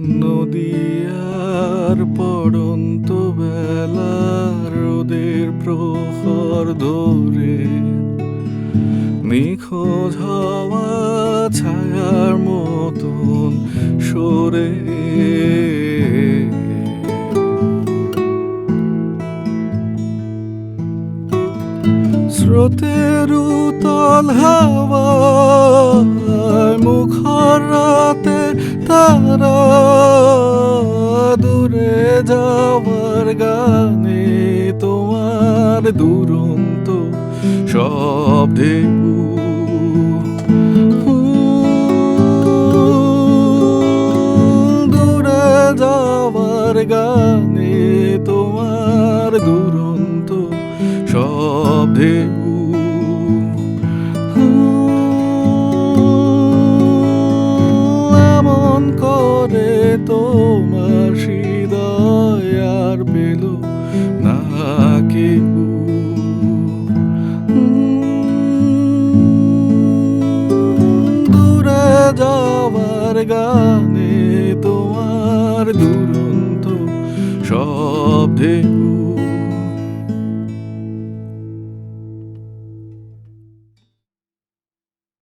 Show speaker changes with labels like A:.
A: নদিয়ার পড়ন্ত বেলা রোদের প্রহর ধরে। নিখোঁজ হওয়া ছায়ার মতন সরে। স্রোতের উতল রাতে তারা দূরে যাওয়ার গানে তোমার দুরন্ত শব্দে দূরে যাওয়ার গানে তোমার দুরন্ত শব্দে যাওয়ার গানে তোমার দুরন্ত শব্দে